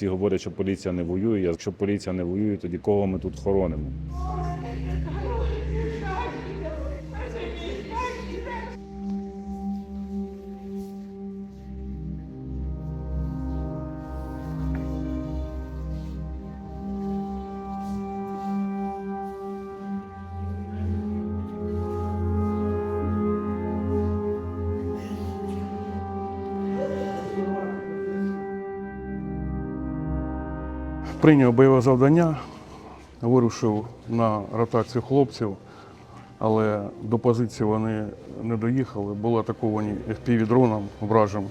Всі говорять, що поліція не воює. Якщо поліція не воює, тоді кого ми тут хоронимо? Прийняв бойове завдання, вирушив на ротацію хлопців, але до позиції вони не доїхали, були атаковані FPV-дроном вражим,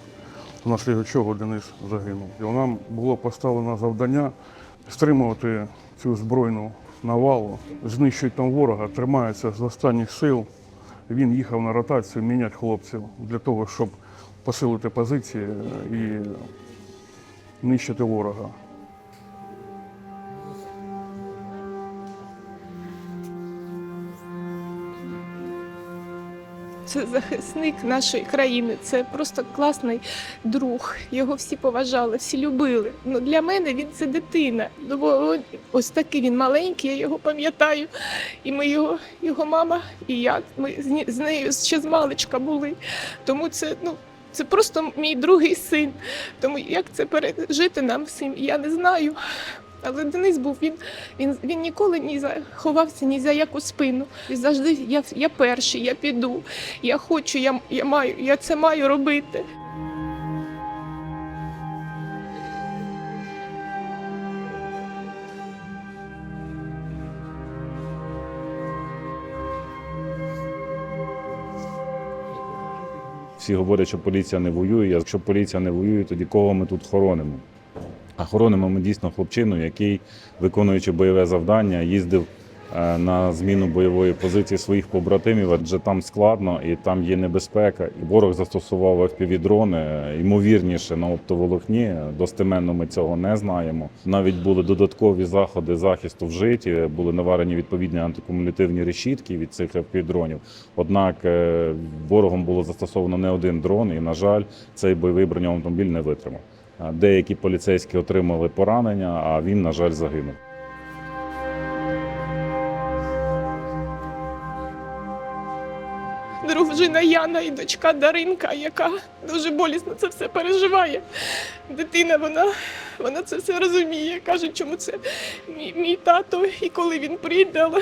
внаслідок чого Денис загинув. І нам було поставлено завдання стримувати цю збройну навалу, знищують там ворога, тримаються з останніх сил. Він їхав на ротацію міняти хлопців для того, щоб посилити позиції і нищити ворога. Це захисник нашої країни. Це просто класний друг. Його всі поважали, всі любили. Ну для мене він це дитина. Ну, бо ось такий він маленький, я його пам'ятаю. І ми його, його мама і я. Ми з, нею ще з маличка були. Тому це ну. Це просто мій другий син. Тому як це пережити нам всім, я не знаю. Але Денис був він, він, він ніколи не заховався ні за яку спину. Він завжди я, я перший, я піду. Я хочу, я, я маю, я це маю робити. Всі говорять, що поліція не воює. Якщо поліція не воює, тоді кого ми тут хоронимо? А хоронимо ми дійсно хлопчину, який, виконуючи бойове завдання, їздив е, на зміну бойової позиції своїх побратимів, адже там складно і там є небезпека. І ворог застосував FPV-дрони, е, ймовірніше на оптоволокні. Достеменно ми цього не знаємо. Навіть були додаткові заходи захисту вжиті, були наварені відповідні антикумулятивні решітки від цих FPV-дронів. Однак е, ворогом було застосовано не один дрон, і, на жаль, цей бойовий автомобіль не витримав. Деякі поліцейські отримали поранення, а він, на жаль, загинув. Дружина Яна і дочка Даринка, яка дуже болісно це все переживає. Дитина, вона, вона це все розуміє. Каже, чому це мій, мій тато і коли він прийде. Але